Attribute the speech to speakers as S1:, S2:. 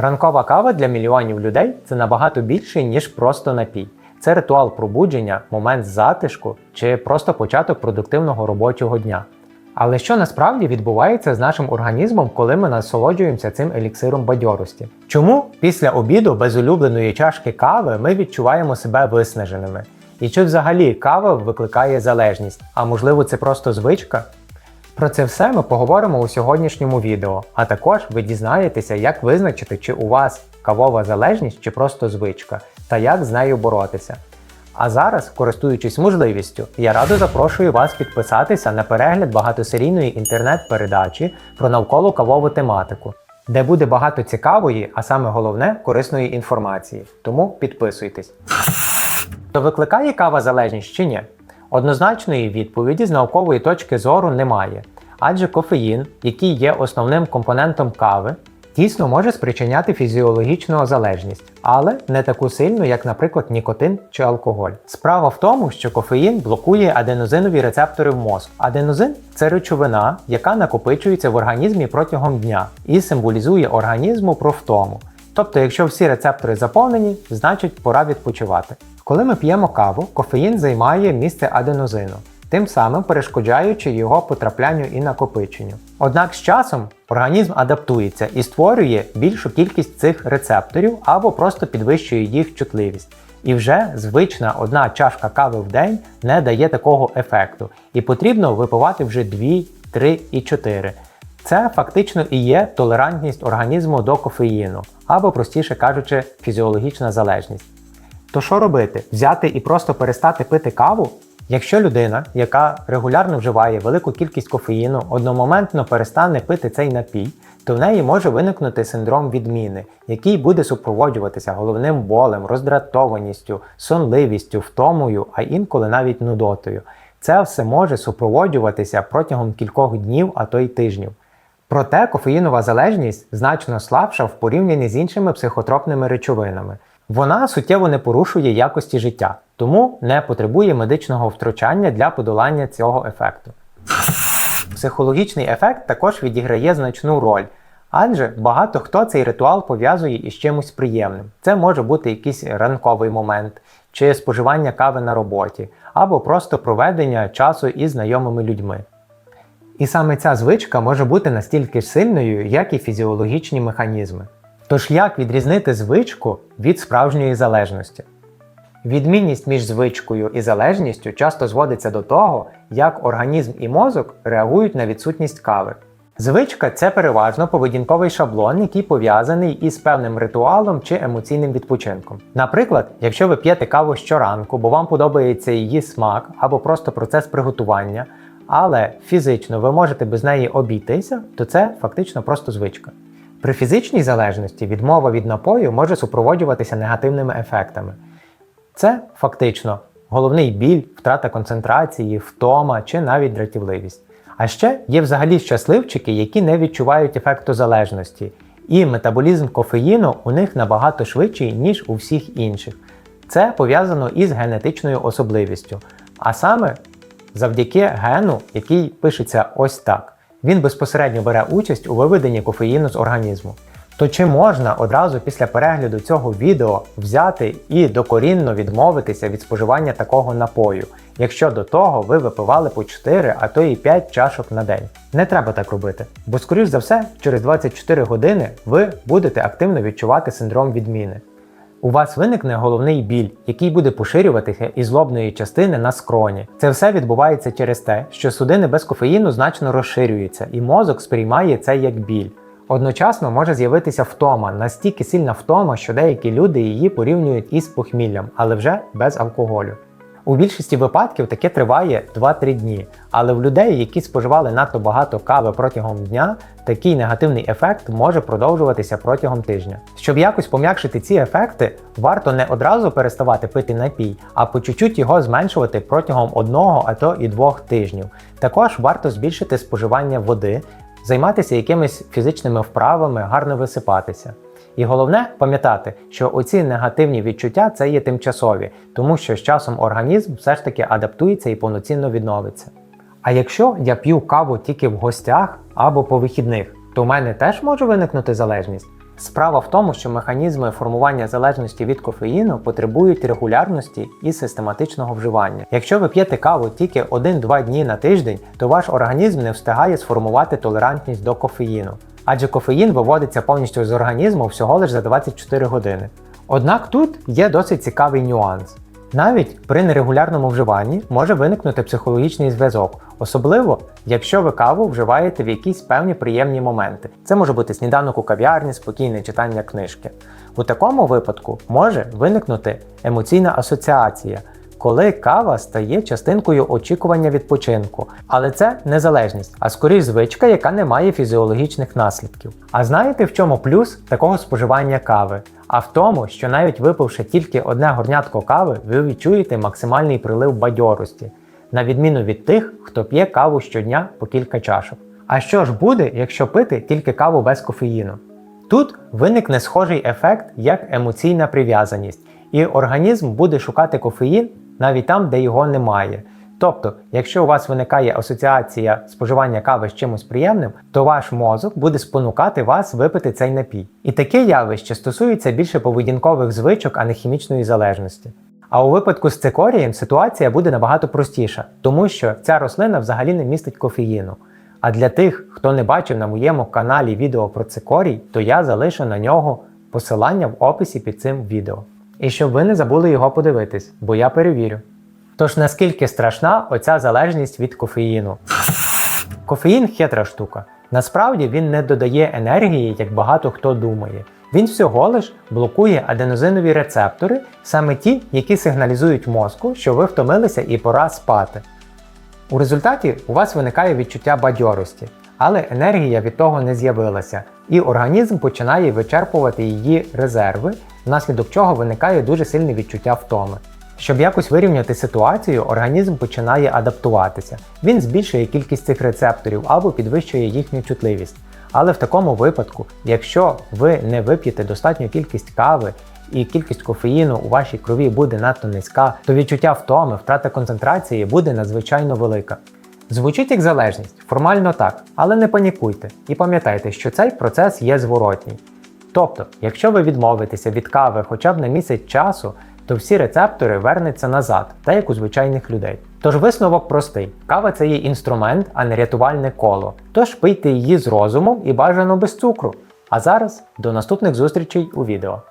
S1: Ранкова кава для мільйонів людей це набагато більше, ніж просто напій. Це ритуал пробудження, момент затишку чи просто початок продуктивного робочого дня. Але що насправді відбувається з нашим організмом, коли ми насолоджуємося цим еліксиром бадьорості? Чому після обіду без улюбленої чашки кави ми відчуваємо себе виснаженими? І чи взагалі кава викликає залежність? А можливо, це просто звичка? Про це все ми поговоримо у сьогоднішньому відео, а також ви дізнаєтеся, як визначити, чи у вас кавова залежність чи просто звичка, та як з нею боротися. А зараз, користуючись можливістю, я радо запрошую вас підписатися на перегляд багатосерійної інтернет-передачі про навколо кавову тематику, де буде багато цікавої, а саме головне корисної інформації. Тому підписуйтесь. То викликає кава залежність чи ні? Однозначної відповіді з наукової точки зору немає, адже кофеїн, який є основним компонентом кави, дійсно може спричиняти фізіологічну залежність, але не таку сильну, як, наприклад, нікотин чи алкоголь. Справа в тому, що кофеїн блокує аденозинові рецептори в мозку. Аденозин це речовина, яка накопичується в організмі протягом дня і символізує організму про втому. Тобто, якщо всі рецептори заповнені, значить пора відпочивати. Коли ми п'ємо каву, кофеїн займає місце аденозину, тим самим перешкоджаючи його потраплянню і накопиченню. Однак з часом організм адаптується і створює більшу кількість цих рецепторів або просто підвищує їх чутливість. І вже звична одна чашка кави в день не дає такого ефекту, і потрібно випивати вже 2, 3 і 4. Це фактично і є толерантність організму до кофеїну, або, простіше кажучи, фізіологічна залежність. То що робити? Взяти і просто перестати пити каву? Якщо людина, яка регулярно вживає велику кількість кофеїну, одномоментно перестане пити цей напій, то в неї може виникнути синдром відміни, який буде супроводжуватися головним болем, роздратованістю, сонливістю, втомою, а інколи навіть нудотою. Це все може супроводжуватися протягом кількох днів, а то й тижнів. Проте кофеїнова залежність значно слабша в порівнянні з іншими психотропними речовинами. Вона суттєво не порушує якості життя, тому не потребує медичного втручання для подолання цього ефекту. Психологічний ефект також відіграє значну роль, адже багато хто цей ритуал пов'язує із чимось приємним. Це може бути якийсь ранковий момент, чи споживання кави на роботі, або просто проведення часу із знайомими людьми. І саме ця звичка може бути настільки сильною, як і фізіологічні механізми. Тож як відрізнити звичку від справжньої залежності? Відмінність між звичкою і залежністю часто зводиться до того, як організм і мозок реагують на відсутність кави. Звичка це переважно поведінковий шаблон, який пов'язаний із певним ритуалом чи емоційним відпочинком. Наприклад, якщо ви п'єте каву щоранку, бо вам подобається її смак або просто процес приготування, але фізично ви можете без неї обійтися, то це фактично просто звичка. При фізичній залежності відмова від напою може супроводжуватися негативними ефектами. Це фактично головний біль, втрата концентрації, втома чи навіть дратівливість. А ще є взагалі щасливчики, які не відчувають ефекту залежності, і метаболізм кофеїну у них набагато швидший, ніж у всіх інших. Це пов'язано із генетичною особливістю, а саме завдяки гену, який пишеться ось так. Він безпосередньо бере участь у виведенні кофеїну з організму. То чи можна одразу після перегляду цього відео взяти і докорінно відмовитися від споживання такого напою, якщо до того ви випивали по 4, а то і 5 чашок на день? Не треба так робити, бо, скоріш за все, через 24 години ви будете активно відчувати синдром відміни. У вас виникне головний біль, який буде поширюватися із лобної частини на скроні. Це все відбувається через те, що судини без кофеїну значно розширюються, і мозок сприймає це як біль. Одночасно може з'явитися втома, настільки сильна втома, що деякі люди її порівнюють із похміллям, але вже без алкоголю. У більшості випадків таке триває 2-3 дні, але в людей, які споживали надто багато кави протягом дня, такий негативний ефект може продовжуватися протягом тижня. Щоб якось пом'якшити ці ефекти, варто не одразу переставати пити напій, а по чуть-чуть його зменшувати протягом одного, а то і двох тижнів. Також варто збільшити споживання води, займатися якимись фізичними вправами, гарно висипатися. І головне пам'ятати, що оці негативні відчуття це є тимчасові, тому що з часом організм все ж таки адаптується і повноцінно відновиться. А якщо я п'ю каву тільки в гостях або по вихідних, то в мене теж може виникнути залежність. Справа в тому, що механізми формування залежності від кофеїну потребують регулярності і систематичного вживання. Якщо ви п'єте каву тільки 1-2 дні на тиждень, то ваш організм не встигає сформувати толерантність до кофеїну. Адже кофеїн виводиться повністю з організму всього лише за 24 години. Однак тут є досить цікавий нюанс. Навіть при нерегулярному вживанні може виникнути психологічний зв'язок, особливо якщо ви каву вживаєте в якісь певні приємні моменти. Це може бути сніданок у кав'ярні, спокійне читання книжки. У такому випадку може виникнути емоційна асоціація, коли кава стає частинкою очікування відпочинку. Але це не залежність, а скоріш звичка, яка не має фізіологічних наслідків. А знаєте, в чому плюс такого споживання кави? А в тому, що навіть випивши тільки одне горнятко кави, ви відчуєте максимальний прилив бадьорості, на відміну від тих, хто п'є каву щодня по кілька чашок. А що ж буде, якщо пити тільки каву без кофеїну? Тут виникне схожий ефект, як емоційна прив'язаність, і організм буде шукати кофеїн навіть там, де його немає. Тобто, якщо у вас виникає асоціація споживання кави з чимось приємним, то ваш мозок буде спонукати вас випити цей напій. І таке явище стосується більше поведінкових звичок, а не хімічної залежності. А у випадку з цикорієм ситуація буде набагато простіша, тому що ця рослина взагалі не містить кофеїну. А для тих, хто не бачив на моєму каналі відео про цикорій, то я залишу на нього посилання в описі під цим відео. І щоб ви не забули його подивитись, бо я перевірю. Тож наскільки страшна оця залежність від кофеїну? Кофеїн хитра штука. Насправді він не додає енергії, як багато хто думає. Він всього лиш блокує аденозинові рецептори, саме ті, які сигналізують мозку, що ви втомилися і пора спати. У результаті у вас виникає відчуття бадьорості, але енергія від того не з'явилася, і організм починає вичерпувати її резерви, внаслідок чого виникає дуже сильне відчуття втоми. Щоб якось вирівняти ситуацію, організм починає адаптуватися. Він збільшує кількість цих рецепторів або підвищує їхню чутливість. Але в такому випадку, якщо ви не вип'єте достатню кількість кави і кількість кофеїну у вашій крові буде надто низька, то відчуття втоми, втрата концентрації буде надзвичайно велика. Звучить як залежність, формально так, але не панікуйте і пам'ятайте, що цей процес є зворотній. Тобто, якщо ви відмовитеся від кави хоча б на місяць часу, то всі рецептори вернуться назад, так як у звичайних людей. Тож висновок простий: кава це є інструмент, а не рятувальне коло. Тож пийте її з розумом і бажано без цукру. А зараз до наступних зустрічей у відео.